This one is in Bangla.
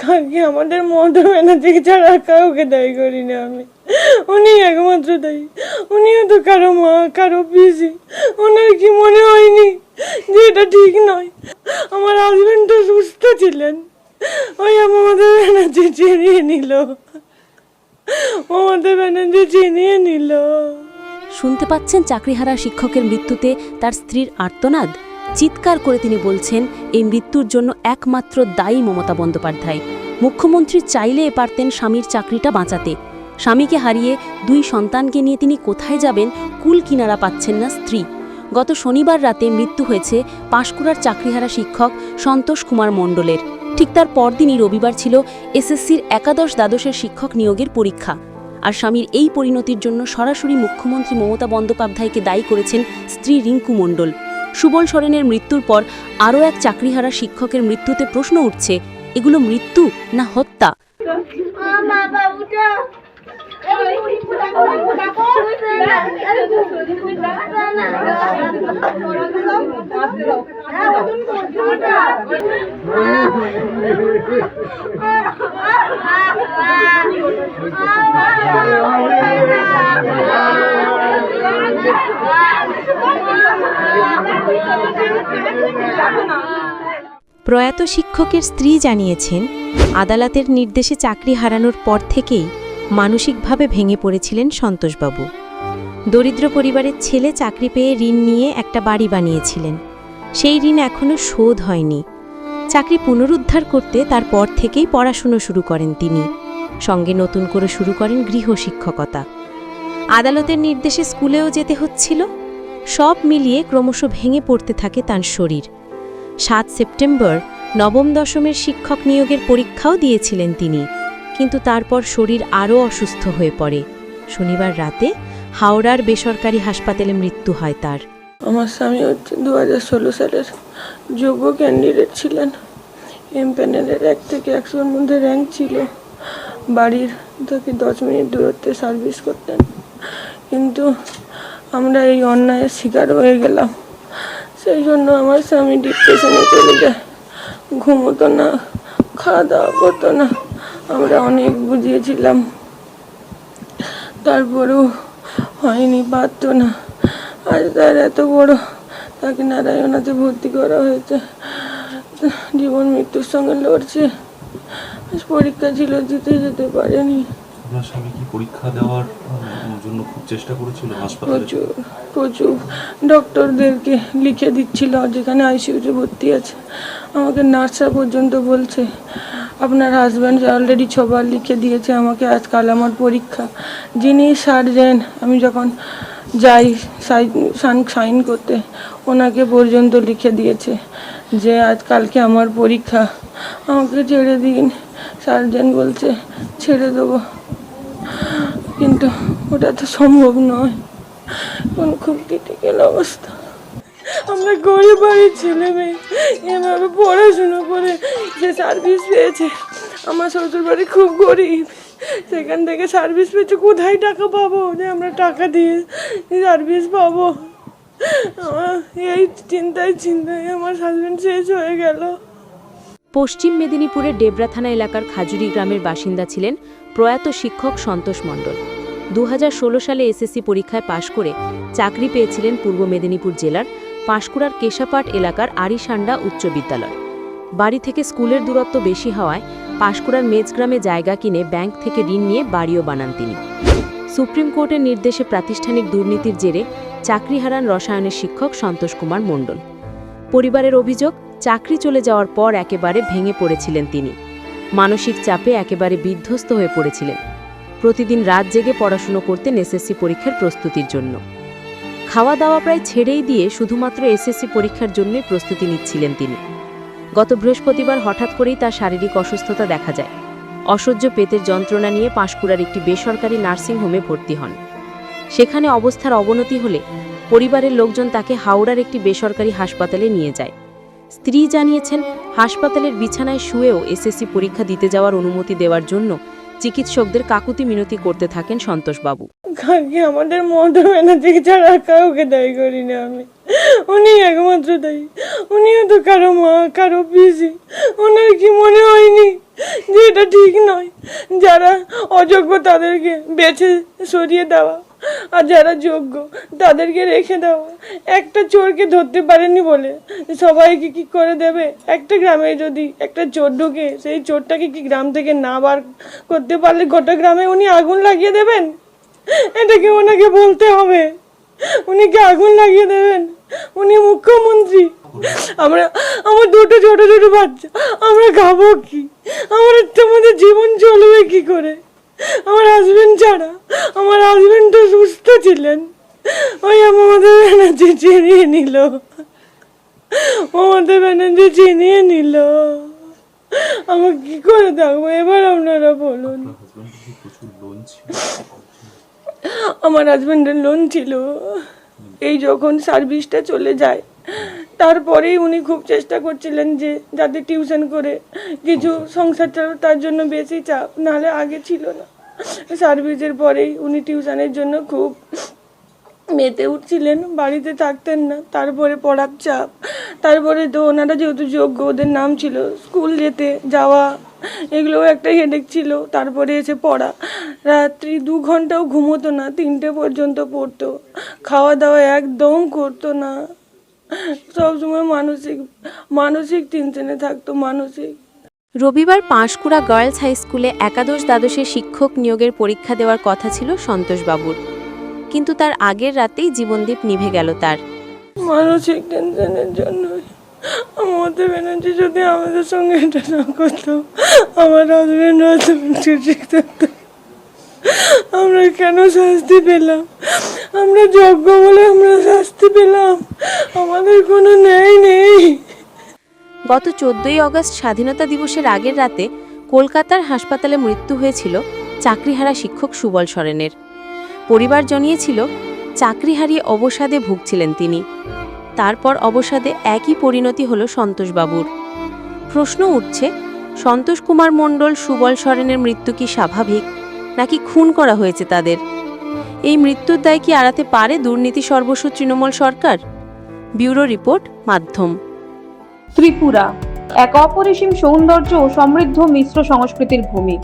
কালকে আমাদের মমতা ব্যানার্জি ছাড়া কাউকে দায়ী করি না আমি। উনি একমাত্র দায়ী। উনিও তো কারও মা, কারও পিসি। ওনার কি মনে হয়নি যে এটা ঠিক নয়? আমার হাজবেন্ড তো সুস্থ ছিলেন। ওই মমতা ব্যানার্জি চিনিয়ে নিল। মমতা ব্যানার্জি চিনিয়ে নিল। শুনতে পাচ্ছেন চাকরিহারা শিক্ষকের মৃত্যুতে তার স্ত্রীর আর্তনাদ? চিৎকার করে তিনি বলছেন, এই মৃত্যুর জন্য একমাত্র দায়ী মমতা বন্দ্যোপাধ্যায়। মুখ্যমন্ত্রী চাইলে পারতেন স্বামীর চাকরিটা বাঁচাতে। স্বামীকে হারিয়ে দুই সন্তানকে নিয়ে তিনি কোথায় যাবেন, কুল কিনারা পাচ্ছেন না স্ত্রী। গত শনিবার রাতে মৃত্যু হয়েছে পাঁশকুড়ার চাকরিহারা শিক্ষক সন্তোষ কুমার মণ্ডলের। ঠিক তার পরদিনই রবিবার ছিল এসএসসির একাদশ দ্বাদশের শিক্ষক নিয়োগের পরীক্ষা। আর স্বামীর এই পরিণতির জন্য সরাসরি মুখ্যমন্ত্রী মমতা বন্দ্যোপাধ্যায়কে দায়ী করেছেন স্ত্রী রিঙ্কু মণ্ডল। সুবল সরেনের মৃত্যুর পর আরও এক চাকরিহারা শিক্ষকের মৃত্যুতে প্রশ্ন উঠছে, এগুলো মৃত্যু না হত্যা? প্রয়াত শিক্ষকের স্ত্রী জানিয়েছেন, আদালতের নির্দেশে চাকরি হারানোর পর থেকেই মানসিকভাবে ভেঙে পড়েছিলেন সন্তোষবাবু। দরিদ্র পরিবারের ছেলে চাকরি পেয়ে ঋণ নিয়ে একটা বাড়ি বানিয়েছিলেন। সেই ঋণ এখনও শোধ হয়নি। চাকরি পুনরুদ্ধার করতে তারপর থেকেই পড়াশুনো শুরু করেন তিনি। সঙ্গে নতুন করে শুরু করেন গৃহশিক্ষকতা আদালতের নির্দেশে স্কুলেও যেতে হচ্ছিল। সব মিলিয়ে ক্রমশ ভেঙে পড়তে থাকে তার শরীর। সাত সেপ্টেম্বর, নবম দশমের শিক্ষক নিয়োগের পরীক্ষাও দিয়েছিলেন তিনি। কিন্তু তারপর শরীর আরও অসুস্থ হয়ে পড়ে। শনিবার রাতে হাওড়ার বেসরকারি হাসপাতালে মৃত্যু হয় তার। আমার স্বামী হচ্ছে দু হাজার ষোলো সালের যোগ্য ক্যান্ডিডেট ছিলেন। এম প্যানেলের এক থেকে একশোর মধ্যে র্যাঙ্ক ছিল। বাড়ির থেকে দশ মিনিট দূরত্বে সার্ভিস করতেন। কিন্তু আমরা এই অন্যায়ের শিকার হয়ে গেলাম। সেই জন্য আমার স্বামী ডিপ্রেশনে চলে যায়। ঘুমোতো না খাওয়া দাওয়া করতো না। আমরা অনেক বুঝিয়েছিলাম। তারপরেও হয়নি, পারতো না। আজ তার এত বড়, তাকে নারায়ণাতে ভর্তি করা হয়েছে। জীবন মৃত্যুর সঙ্গে লড়ছে। পরীক্ষা ছিল দিতে যেতে পারেনি। আপনার স্বামী কি পরীক্ষা দেওয়ার জন্য খুব চেষ্টা করেছিল হাসপাতালে? প্রচুর প্রচুর। ডক্টরদেরকে লিখে দিচ্ছিল, যেখানে আইসিইউতে ভর্তি আছে। আমাকে নার্সরা পর্যন্ত বলছে, আপনার হাজব্যান্ড অলরেডি ছবার লিখে দিয়েছে আমাকে আজকাল আমার পরীক্ষা। যিনি সার্জেন আমি যখন যাই সাইন করতে, ওনাকে পর্যন্ত লিখে দিয়েছে যে আজকালকে আমার পরীক্ষা। আমাকে ছেড়ে দিন সার্জেন বলছে, ছেড়ে দেবো। কিন্তু ওটা তো সম্ভব নয়। কোন খুব ক্রিটিক্যাল অবস্থা। আমরা গরিব বাড়ির ছেলে মেয়ে, এভাবে পড়াশুনো করে যে সার্ভিস পেয়েছে। আমার শ্বশুর বাড়ি খুব গরিব। সেখান থেকে সার্ভিস পেয়েছে, কোথায় টাকা পাবো? যে আমরা টাকা দিয়ে সার্ভিস পাবো। আমার এই চিন্তায় চিন্তায় আমার হাজব্যান্ড শেষ হয়ে গেল। পশ্চিম মেদিনীপুরের ডেবরা থানা এলাকার খাজুরি গ্রামের বাসিন্দা ছিলেন প্রয়াত শিক্ষক সন্তোষ মণ্ডল। দু হাজার ষোলো সালে এসএসসি পরীক্ষায় পাশ করে চাকরি পেয়েছিলেন পূর্ব মেদিনীপুর জেলার পাঁশকুড়ার কেশাপাট এলাকার আরিসান্ডা উচ্চ বিদ্যালয়। বাড়ি থেকে স্কুলের দূরত্ব বেশি হওয়ায় পাঁশকুড়ার মেজগ্রামে জায়গা কিনে ব্যাংক থেকে ঋণ নিয়ে বাড়িও বানান তিনি। সুপ্রিম কোর্টের নির্দেশে প্রাতিষ্ঠানিক দুর্নীতির জেরে চাকরি হারান রসায়নের শিক্ষক সন্তোষ কুমার মণ্ডল। পরিবারের অভিযোগ চাকরি চলে যাওয়ার পর একেবারে ভেঙে পড়েছিলেন তিনি। মানসিক চাপে একেবারে বিধ্বস্ত হয়ে পড়েছিলেন। প্রতিদিন রাত জেগে পড়াশুনো করতেন এসএসসি পরীক্ষার প্রস্তুতির জন্য। খাওয়া দাওয়া প্রায় ছেড়েই দিয়ে শুধুমাত্র এসএসসি পরীক্ষার জন্যই প্রস্তুতি নিচ্ছিলেন তিনি। গত বৃহস্পতিবার হঠাৎ করেই তার শারীরিক অসুস্থতা দেখা যায়। অসহ্য পেটের যন্ত্রণা নিয়ে পাঁশকুড়ার একটি বেসরকারি নার্সিংহোমে ভর্তি হন। সেখানে অবস্থার অবনতি হলে পরিবারের লোকজন তাকে হাওড়ার একটি বেসরকারি হাসপাতালে নিয়ে যায়। স্ত্রী জানিয়েছেন, হাসপাতালের বিছানায় শুয়েও এসএসসি পরীক্ষা দিতে যাওয়ার অনুমতি দেওয়ার জন্য চিকিৎসকদের কাকুতি মিনতি করতে থাকেন সন্তোষবাবু। কালকে আমাদের মমতা ব্যানার্জি ছাড়া কাউকে দায়ী করি না আমি। উনি একমাত্র দায়ী। উনিও তো কারও মা, কারও পিসি। ওনার কি মনে হয়নি যে এটা ঠিক নয়? যারা অযোগ্য তাদেরকে বেছে সরিয়ে দেওয়া। আর যারা যোগ্য, তাদেরকে রেখে দেওয়া একটা চোরকে ধরতে পারেনি বলে। সবাইকে কি করে দেবে? একটা গ্রামে যদি একটা চোর ঢুকে, সেই চোরটাকে কি গ্রাম থেকে না বার করতে পারলে গোটা গ্রামে উনি আগুন লাগিয়ে দেবেন? এটাকে ওনাকে বলতে হবে। উনি কি আগুন লাগিয়ে দেবেন? উনি মুখ্যমন্ত্রী। আমরা, আমার দুটো ছোট ছোট বাচ্চা। আমরা খাব কি? আমার আমাদের জীবন চলবে কি করে? আমার হাজবেন্ড ছাড়া, আমার হাজবেন্ড ছিলেন ওই আমাদের ব্যানার্জি চিনিয়ে নিল। মমতা ব্যানার্জি চিনিয়ে নিল। আমার কি করে থাকব এবার আপনারা বলুন। আমার হাজবেন্ডের লোন ছিল। এই যখন সার্ভিসটা চলে যায় তারপরেই উনি খুব চেষ্টা করছিলেন যে যাতে টিউশন করে কিছু সংসার। চালাবো তার জন্য বেশি চাপ নাহলে আগে ছিল না। সার্ভিসের পরেই উনি টিউশনের জন্য খুব মেতে উঠছিলেন, বাড়িতে থাকতেন না। তারপরে পড়ার চাপ, তারপরে তো ওনারা যেহেতু যোগ্য, ওদের নাম ছিল স্কুল যেতে, যাওয়া, এগুলোও একটা হেডেক ছিল। তারপরে এসে পড়া। রাত্রি দু ঘন্টাও ঘুমোতো না, তিনটে পর্যন্ত পড়তো। খাওয়া দাওয়া একদম করতো না। সবসময় মানসিক মানসিক টেনশনে থাকতো, মানসিক রবিবার পাঁশকুড়া গার্লস হাই স্কুলে একাদশ দ্বাদশে শিক্ষক নিয়োগের পরীক্ষা দেওয়ার কথা ছিল সন্তোষবাবুর। কিন্তু তার আগের রাতেই জীবনদীপ নিভে গেল তার। মানসিক টেনশনের জন্য মমতা ব্যানার্জি যদি আমাদের সঙ্গে এটা না করতো, আমার হাজবেন্ড হয়তো ঠিক আমরা কেন শাস্তি পেলাম? আমরা যোগ্য বলে আমরা শাস্তি পেলাম। আমাদের কোনো ন্যায় নেই। গত চোদ্দই অগস্ট স্বাধীনতা দিবসের আগের রাতে কলকাতার হাসপাতালে মৃত্যু হয়েছিল চাকরিহারা শিক্ষক সুবল সরেনের। পরিবার জানিয়েছিল চাকরি হারিয়ে অবসাদে ভুগছিলেন তিনি। তারপর অবসাদে একই পরিণতি হল সন্তোষবাবুর। প্রশ্ন উঠছে, সন্তোষ কুমার মণ্ডল সুবল সরেনের মৃত্যু কি স্বাভাবিক, নাকি খুন করা হয়েছে তাদের? এই মৃত্যুর দায় কি আড়াতে পারে দুর্নীতি সর্বস্ব তৃণমূল সরকার? ব্যুরো রিপোর্ট, মাধ্যম। ত্রিপুরা এক অপরিসীম সৌন্দর্য ও সমৃদ্ধ মিশ্র সংস্কৃতির ভূমি।